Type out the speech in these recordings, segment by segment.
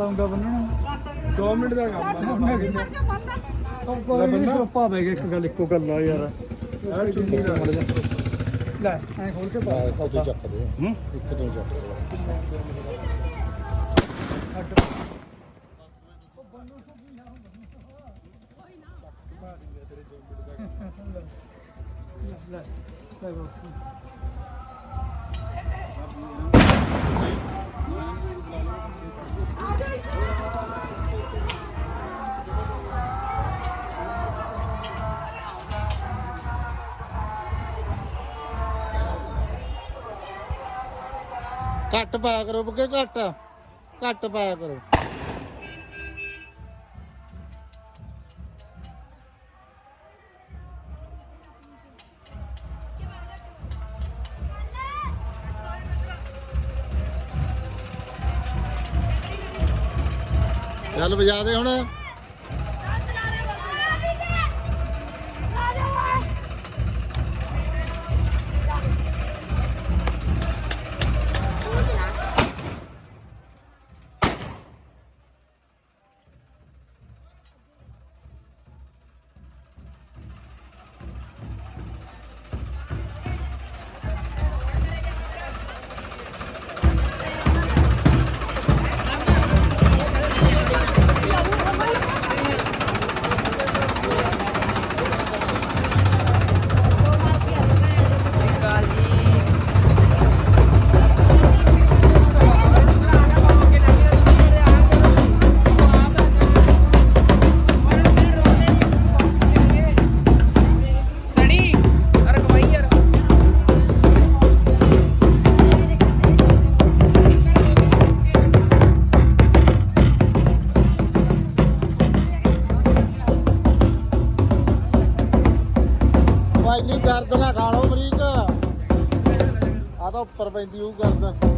ਲਾਉਂਗਾ ਬੰਨਣਾ। 2 minute ਦਾ ਕੰਮ ਆ। ਉਹ ਕੋਈ ਨਹੀਂ ਸਰਪਾ ਬੈ ਗਿਆ ਇੱਕ ਗੱਲ ਇੱਕੋ ਗੱਲ ਆ ਯਾਰ। ਯਾਰ ਚੁੰਨੀ ਦਾ ਲੈ ਐਂ ਖੋਲ ਕੇ ਪਾ। ਉੱਥੇ ਚੱਕ ਦੇ। ਹੂੰ? ਇੱਕ ਤੋਂ ਚੱਕ ਦੇ। ਲੈ ਲੈ ਬਾਪੂ। ਘੱਟ ਪਾਇਆ ਕਰੋ ਬੁੱਕੇ ਘੱਟ। ਘੱਟ ਪਾਇਆ ਕਰੋ। ਚੱਲ ਵਜਾ ਦੇ ਹੁਣ। ਪੈਂਦੀ ਉਹ ਕਰਦਾ।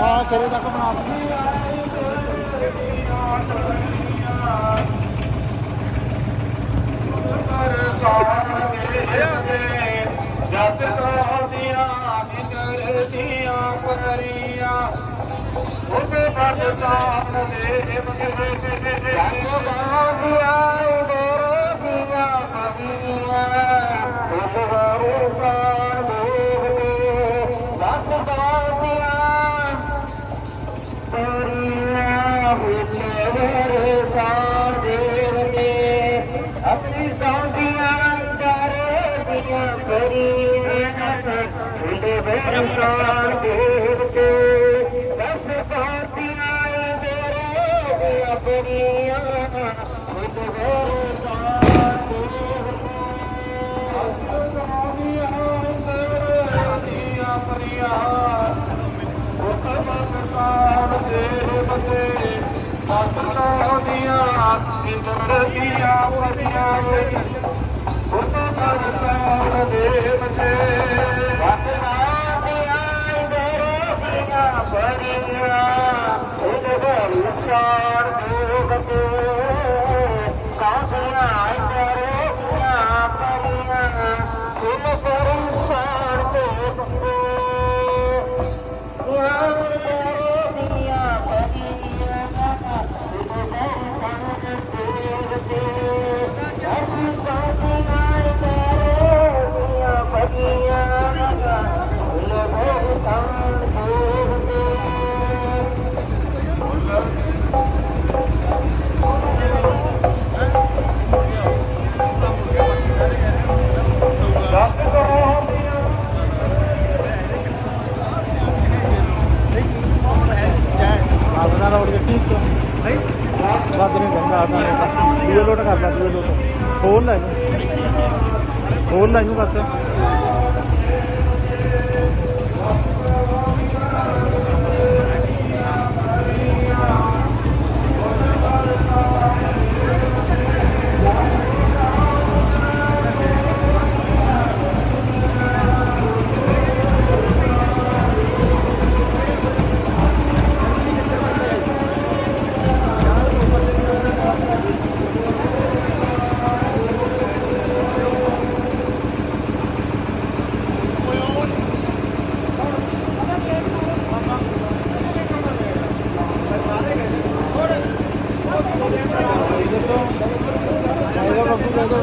ਹਾਂ ਤੇਰੇ ਤੱਕ ਬਣਾ ਜਤ ਸੋਹਣੀਆਂ ਨਿਕਲਦੀਆਂ ਪਰੀਆਂ ਉਹਦੇ ਕਰ ਦਿੱਤਾ ਆਪਣੇ ਜੰਗ ਬਾਜ਼ੀਆਂ ਡੇਰੇ ਦੀਆਂ ਪਗੀਆਂ ਉਸ ਵਾਰੀ ਸਾਰ ਦੇਖਦੇ ਦਸ ਬਾਜ਼ੀਆਂ ਪੂਰੀਆਂ ਹੋਲੇ ਵੇਰੇ ਸਾਰ ਦੇਖਦੇ ਆਪਣੀ ਸੌਂਦੀਆਂ ਡੇਰੇ ਦੀਆਂ ਪਰੀਆਂ ਹੋਲੇ ਵੇਰੇ ਸਾਰ ਦੇਖਦੇ ਦੇ Thank you. ਆਪਣਾ ਰੋਡ ਗੱਟੀ ਤੋਂ ਨਹੀਂ। ਵੱਧ ਨਹੀਂ ਗੰਦਾ ਆਦਾ ਨੇ ਦੂਏ ਲੋਟ ਕਰ ਲਾ ਦੂਏ ਲੋਟ ਖੋਲ ਲੈ ਇਹਨੂੰ ਖੋਲ ਲੈ ਇਹਨੂੰ ਬਸ। ਦੇਖੋ ਆਏਗਾ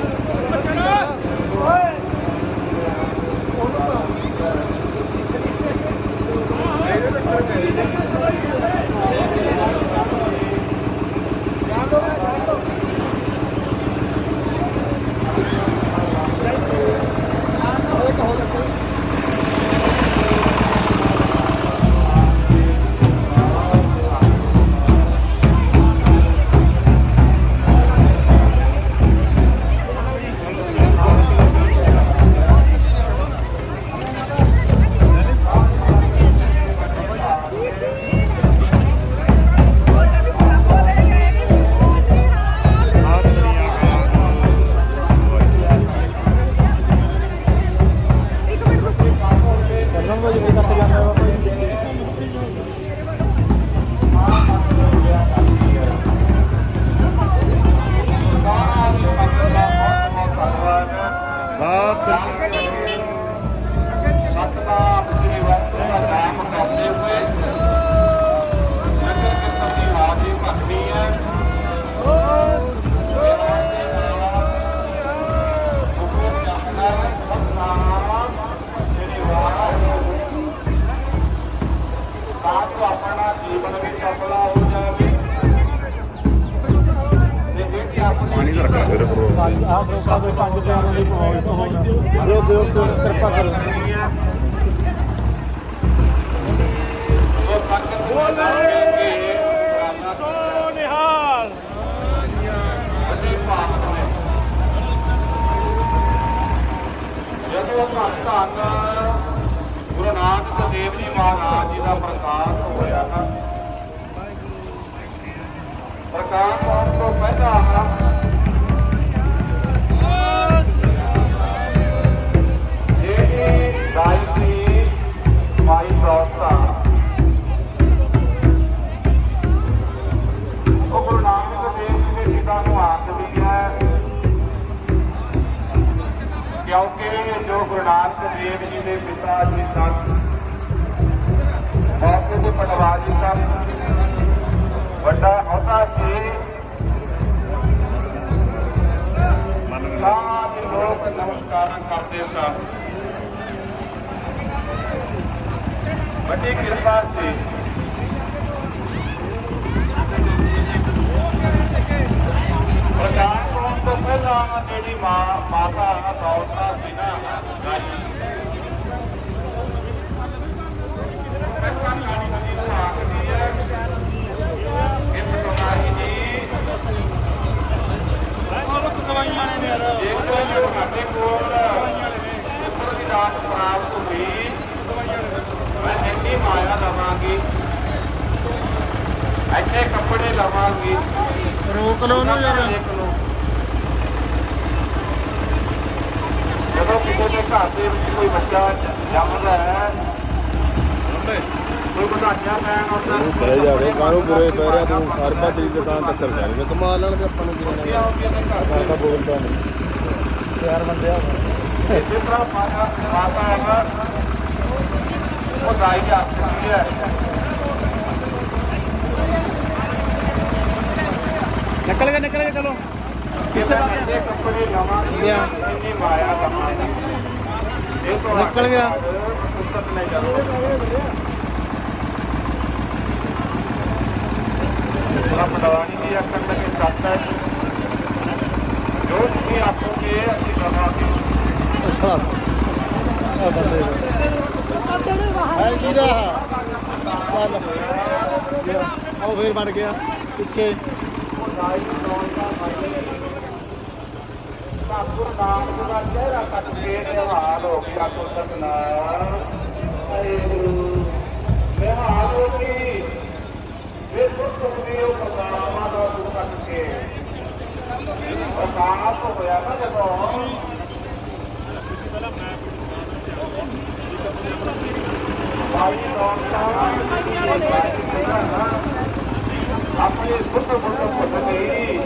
ਪਾਣੀ ਦਾ ਰੱਖਣਾ ਫਿਰ। ਪੰਜ ਆਹ ਸਰੋਪਾ ਦੇ ਪੰਜ ਪਿਆਰਾਂ ਦੀ ਪਹੁੰਚ ਪਹੁੰਚ ਦਿਓ ਦਿਓ ਦਿਓ ਕਿਰਪਾ ਕਰੋ। ਜਦੋਂ ਧੰਨ ਧੰਨ ਗੁਰੂ ਨਾਨਕ ਦੇਵ ਜੀ ਮਹਾਰਾਜ ਜੀ ਦਾ ਪ੍ਰਕਾਸ਼ ਹੋਇਆ ਨਾ ਪ੍ਰਕਾਸ਼ ਹੋਣ ਤੋਂ ਪਹਿਲਾਂ ਦੇਵ ਜੀ ਦੇ ਹੈ। ਕਿਉਂਕਿ ਜੋ ਗੁਰੂ ਨਾਨਕ ਦੇਵ ਜੀ ਦੇ ਪਿਤਾ ਜੀ ਸਨ ਮੌਕੇ ਤੇ ਪਟਵਾਰੀ ਸਨ ਵੱਡਾ ਅਹੁਦਾ ਸੀ। ਸਾਰੇ ਲੋਕ ਨਮਸਕਾਰ ਕਰਦੇ ਸਨ। ਵੱਡੀ ਕਿਰਪਾ ਸੀ। ਪ੍ਰਕਾਸ਼ ਹੋਣ ਤੋਂ ਪਹਿਲਾਂ ਜਿਹੜੀ ਮਾਂ ਮਾਤਾ ਦੌਲਤਾ ਸੀ ਨਾ ਗਾਜੀ ਪਹਿਲਾਂ ਗਾੜੀ ਨਦੀ ਨੂੰ ਆਖਦੀ ਹੈ ਕਿ ਪਟਵਾਰੀ ਜੀ ਦਵਾਈਆਂ ਨੇ ਯਾਰ ਜੇਕਰ ਤੁਹਾਡੇ ਕੋਲ ਉੱਪਰ ਦੀ ਦਾਤ ਪ੍ਰਾਪਤ ਹੋਈ ਮੈਂ ਇੰਨੀ ਮਾਇਆ ਲਵਾਂਗੀ ਇੱਥੇ ਕੱਪੜੇ ਲਵਾਂਗੀ ਰੋਕ ਲਓ ਨਾ ਯਾਰ ਦੇਖ ਲਓ ਜਦੋਂ ਕਿਸੇ ਦੇ ਘਰ ਦੇ ਵਿੱਚ ਕੋਈ ਬੱਚਾ ਜੰਮਦਾ ਹੈ ਕੋਈ ਵਧਾਈਆਂ ਪੈਣ ਚਲੇ ਜਾਵੇ ਕਾਹਨੂੰ ਬੁਰੇ ਪੈ ਰਿਹਾ ਤੂੰ? ਹਰ ਦੀ ਦੁਕਾਨ ਤੱਕ ਚੱਲ ਜਾਣਗੇ ਕਮਾਲ ਲੈਣਗੇ ਆਪਾਂ ਨੂੰ ਕੀ ਲੈਣਾ ਮੈਂ ਤਾਂ ਬੋਲਦਾ ਨਹੀਂ। ਯਾਰ ਬੰਦੇ ਆ। ਜਿਸ ਤਰ੍ਹਾਂ ਮਾਤਾ ਮਾਤਾ ਹੈ ਨਾ, ਉਹ ਦਾਈ ਆਖਦੀ ਹੈ ਨਿਕਲ ਗਏ ਨਿਕਲ ਗਏ ਚਲੋ। ਕਿ ਮੈਂ ਇੰਨੇ ਕੱਪੜੇ ਲਵਾਂਗੀ ਲਿਆ। ਇੰਨੀ ਮਾਇਆ ਤੋਂ ਨਿਕਲ ਗਿਆ। ਪੁੱਤਰ ਨੇ ਜਦੋਂ ਤੇਰਾ ਪਟਵਾਰੀ ਦੀ ਆਖਣ ਲੱਗੇ ਸੱਤ ਹੈ ਜੋ ਤੁਸੀਂ ਆਖੋਗੇ ਅਸੀਂ ਕਰਾਂਗੇ। ਆ ਬੰਦੇ ਹੈ। ਕਿਹਦਾ ਚੱਲ। ਉਹ ਫੇਰ ਬਣ ਗਿਆ। ਪਿੱਛੇ। ਠਾਕੁਰ ਨਾਨਕ ਦਾ ਚਿਹਰਾ ਕੱਟ ਕੇ ਨਿਹਾਲ ਹੋ ਗਿਆ ਕੋ ਸਤਨਾਮ ਨਿਹਾਲ ਹੋ ਗਈ। ਵੇ ਸੁਖ ਸੁਖੀ ਉਹ ਪ੍ਰਸਾਦਾਂ ਦਾ ਰੂਪ ਕੱਟ ਕੇ ਪ੍ਰਕਾਸ਼ ਹੋਇਆ ਨਾ ਜਦੋਂ ਭਾਈ ਰੌਣਕਾਂ ਆਪਣੇ ਸੁਖ ਸੁਖ ਸੁਖ ਗਈ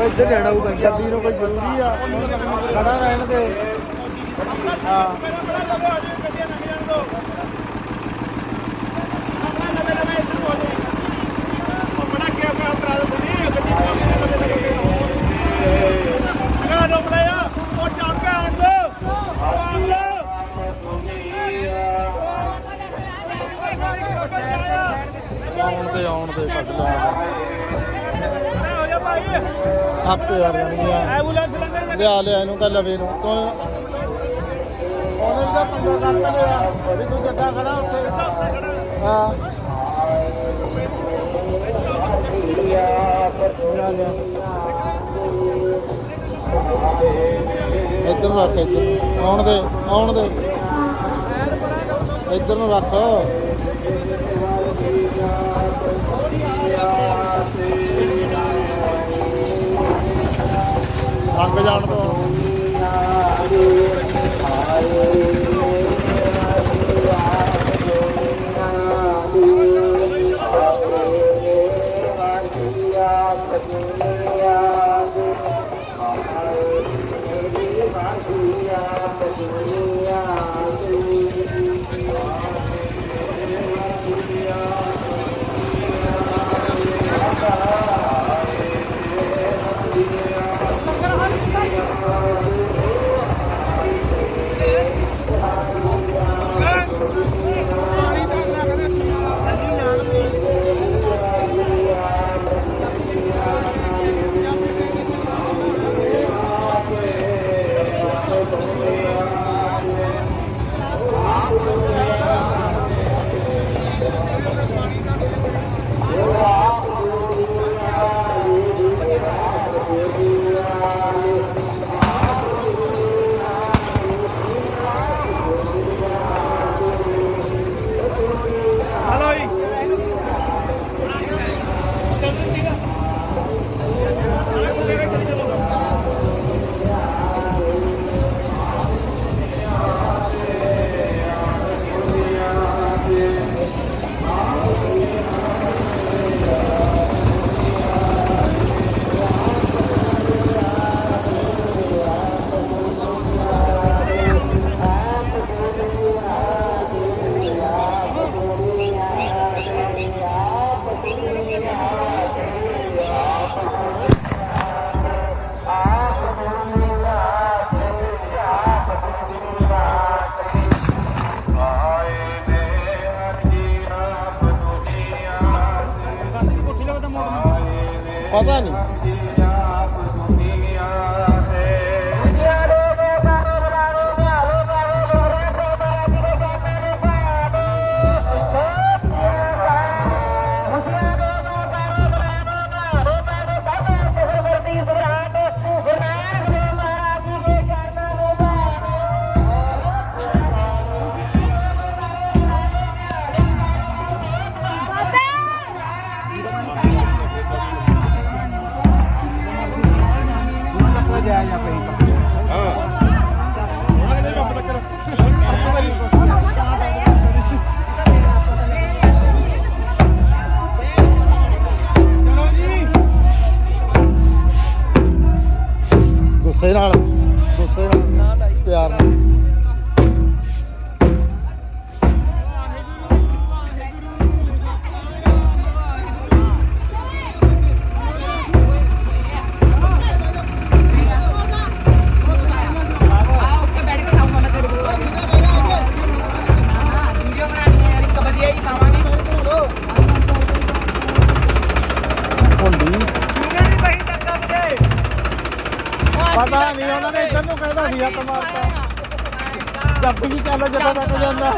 ਇੱਧਰ ਜਾਣਾ ਹੋਊਗਾ ਗੱਡੀ ਨੂੰ ਕੋਈ ਜ਼ਰੂਰੀ ਆ ਖੜਾ ਰਹਿਣ ਦੇ ਹਾਂ ਆਉਣ ਦੇ ਆਉਣ ਦੇ ਕੱਢ ਲਿਆ ਆਪੇ ਆ ਜਾਣਗੀਆਂ ਐਂਬੂਲੈਂਸ ਲਿਆ ਲਿਆ ਇਹਨੂੰ। ਕੱਲ ਲਵੇ ਨੂੰ ਤੂੰ ਉਹਨੇ ਵੀ ਤਾਂ ਪੰਗਾ ਕਰ ਲਿਆ ਵੀ ਤੂੰ ਜੱਗਾ ਖੜਾ ਉੱਥੇ। ਹਾਂ। ਇੱਧਰ ਨੂੰ ਰੱਖ ਇੱਧਰ ਆਉਣ ਦੇ ਆਉਣ ਦੇ। ਇੱਧਰ ਨੂੰ ਰੱਖ। ਲੰਘ ਜਾਣ ਤੋਂ Efendim? ਦਾ ਵੀ ਹੱਥ ਮਾਰਤਾ। ਜੱਬ ਵੀ ਚੱਲ ਜਦੋਂ ਤੱਕ ਜਾਂਦਾ।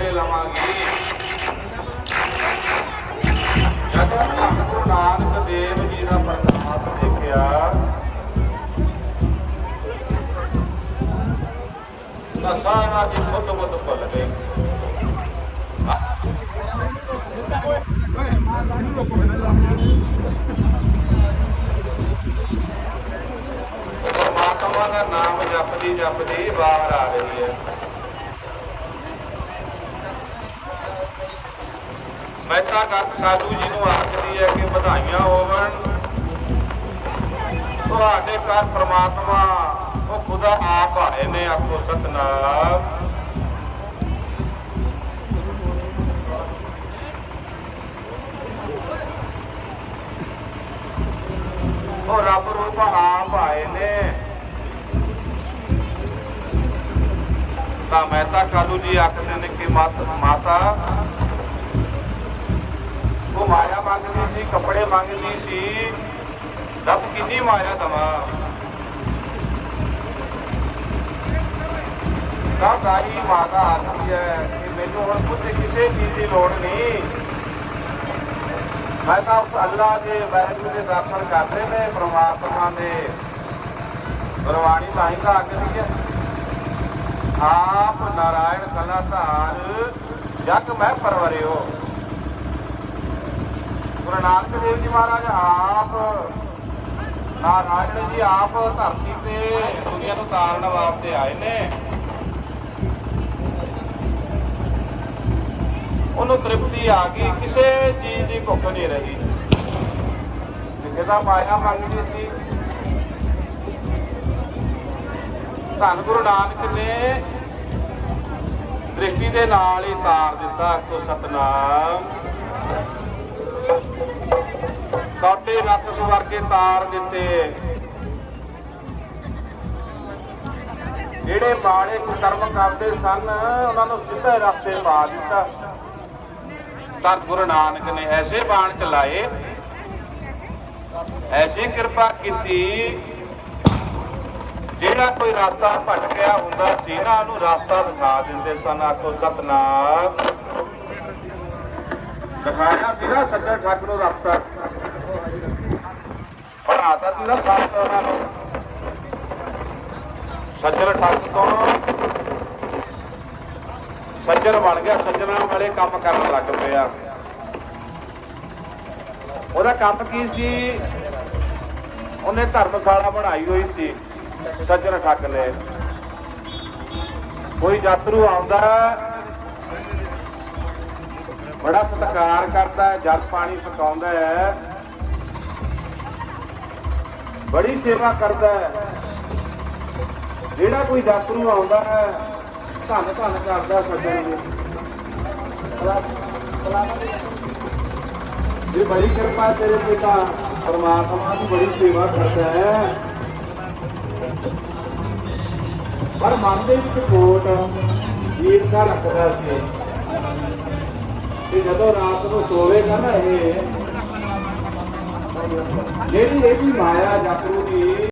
ਜੋੜੇ ਲਵਾਂਗੇ। ਜਦੋਂ ਗੁਰੂ ਨਾਨਕ ਦੇਵ ਜੀ ਦਾ ਪ੍ਰਤਾਪ ਦੇਖਿਆ, ਤਾਂ ਸਾਰਾ ਜੀ ਖੁਦ ਬੁੱਧ ਭੁੱਲ ਗਏ। ਪਰਮਾਤਮਾ ਦਾ ਨਾਮ ਜਪਦੀ ਜਪਦੀ ਬਾਹਰ ਆ ਰਹੀ ਹੈ। ਮਹਿਤਾ ਗੱਤ ਸਾਧੂ ਜੀ ਨੂੰ ਆਖਦੀ ਹੈ ਕਿ ਵਧਾਈਆਂ ਹੋਵਣ। ਤੁਹਾਡੇ ਘਰ ਪ੍ਰਮਾਤਮਾ, ਉਹ ਖੁਦਾ ਆਪ ਆਏ ਨੇ ਆਖੋ ਸਤਨਾਮ। ਉਹ ਰੱਬ ਰੂਪ ਆਪ ਆਏ ਨੇ। ਤਾਂ ਮਹਿਤਾ ਕਾਲੂ ਜੀ ਆਖਦੇ ਨੇ ਕਿ ਮਾਤ- ਮਾਤਾ ਉਹ ਮਾਇਆ ਮੰਗਦੀ ਸੀ, ਕੱਪੜੇ ਮੰਗਦੀ ਸੀ, ਰੱਬ ਕਿੰਨੀ ਮਾਇਆ ਦਵਾ। ਤਾਂ ਦਾਈ ਮਾਤਾ ਆਖਦੀ ਹੈ ਕਿ ਮੈਨੂੰ ਹੁਣ ਕੁਝ ਕਿਸੇ ਚੀਜ਼ ਦੀ ਲੋੜ ਨਹੀਂ। ਮੈਂ ਤਾਂ ਉਸ ਅੱਲਾ ਦੇ ਵਾਹਿਗੁਰੂ ਦੇ ਦਰਸ਼ਨ ਕਰਦੇ ਨੇ, ਪ੍ਰਮਾਤਮਾ ਦੇ। ਗੁਰਬਾਣੀ ਤਾਂ ਹੀ ਤਾਂ ਆਖਦੀ ਹੈ। ਆਪ ਨਾਰਾਇਣ ਕਲਾ ਧਾਰ ਜਗ ਮੈਂ ਪਰਵਰਿਓ। ਗੁਰੂ ਨਾਨਕ ਦੇਵ ਜੀ ਮਹਾਰਾਜ, ਆਪ ਨਾਰਾਇਣ ਜੀ, ਆਪ ਧਰਤੀ ਤੇ ਦੁਨੀਆ ਨੂੰ ਤਾਰਨ ਵਾਸਤੇ ਆਏ ਨੇ। ਉਹਨੂੰ ਤ੍ਰਿਪਤੀ ਆ ਗਈ, ਕਿਸੇ ਚੀਜ਼ ਦੀ ਭੁੱਖ ਨਹੀਂ ਰਹੀ। ਜਿਹਦਾ ਮਾਇਆ ਮੰਗਦੀ ਸੀ। ਧੰਨ ਗੁਰੂ ਨਾਨਕ ਨੇ ਦ੍ਰਿਸ਼ਟੀ ਦੇ ਨਾਲ ਹੀ ਤਾਰ ਦਿੱਤਾ ਕੋ ਸਤਨਾਮ। ਸਾਡੇ ਲੱਖ ਵਰਗੇ ਤਾਰ ਦਿੱਤੇ। ਜਿਹੜੇ ਮਾੜੇ ਕੁਕਰਮ ਕਰਦੇ ਸਨ, ਉਹਨਾਂ ਨੂੰ ਸਿੱਧੇ ਰਸਤੇ ਪਾ ਦਿੱਤਾ। ਤਾਂ ਗੁਰੂ ਨਾਨਕ ਨੇ ਐਸੇ ਬਾਣ ਚਲਾਏ। ਐਸੀ ਕਿਰਪਾ ਕੀਤੀ, ਜਿਹੜਾ ਕੋਈ ਰਸਤਾ ਭਟਕਿਆ ਹੁੰਦਾ ਸੀ, ਨਾ ਉਹਨੂੰ ਰਸਤਾ ਦਿਖਾ ਦਿੰਦੇ ਸਨ, ਆਖੋ, ਸਤਨਾਮ। ਦਿਖਾਇਆ ਸੀ ਸੱਜਣ ਠੱਗ ਨੂੰ ਰਸਤਾ ਪੜਾਤਾ ਸੀ ਨਾ ਸੰਤ ਉਹਨਾਂ ਨੂੰ ਸੱਜਣ ਠੱਗ ਤੋਂ ਸੱਜਣ ਬਣ ਗਿਆ ਸੱਜਣਾ ਵਾਲੇ ਕੰਮ ਕਰਨ ਲੱਗ ਪਿਆ ਉਹਦਾ ਕੰਮ ਕੀ ਸੀ? ਉਹਨੇ ਧਰਮਸ਼ਾਲਾ ਬਣਾਈ ਹੋਈ ਸੀ, ਸੱਜਣ ਠੱਗ ਨੇ। ਕੋਈ ਯਾਤਰੂ ਆਉਂਦਾ ਬੜਾ ਸਤਿਕਾਰ ਕਰਦਾ ਹੈ, ਜਲ ਪਾਣੀ ਪਕਾਉਂਦਾ ਹੈ। ਬੜੀ ਸੇਵਾ ਕਰਦਾ ਹੈ। ਜਿਹੜਾ ਕੋਈ ਯਾਤਰੂ ਆਉਂਦਾ ਹੈ, ਧੰਨ ਧੰਨ ਕਰਦਾ ਸੱਜਣ ਨੂੰ। ਇਹ ਬੜੀ ਕਿਰਪਾ ਤੇਰੇ ਪਿਤਾ ਪਰਮਾਤਮਾ ਦੀ ਬੜੀ ਸੇਵਾ ਕਰਦਾ ਹੈ। ਪਰ ਮਨ ਦੇ ਵਿੱਚ ਕੋਟ ਈਰਖਾ ਰੱਖਦਾ ਸੀ। ਕਿ ਜਦੋਂ ਰਾਤ ਨੂੰ ਸੋਵੇਗਾ ਨਾ ਇਹ ਜਿਹੜੀ ਇਹ ਵੀ ਮਾਇਆ ਜਪਰੂ ਦੀ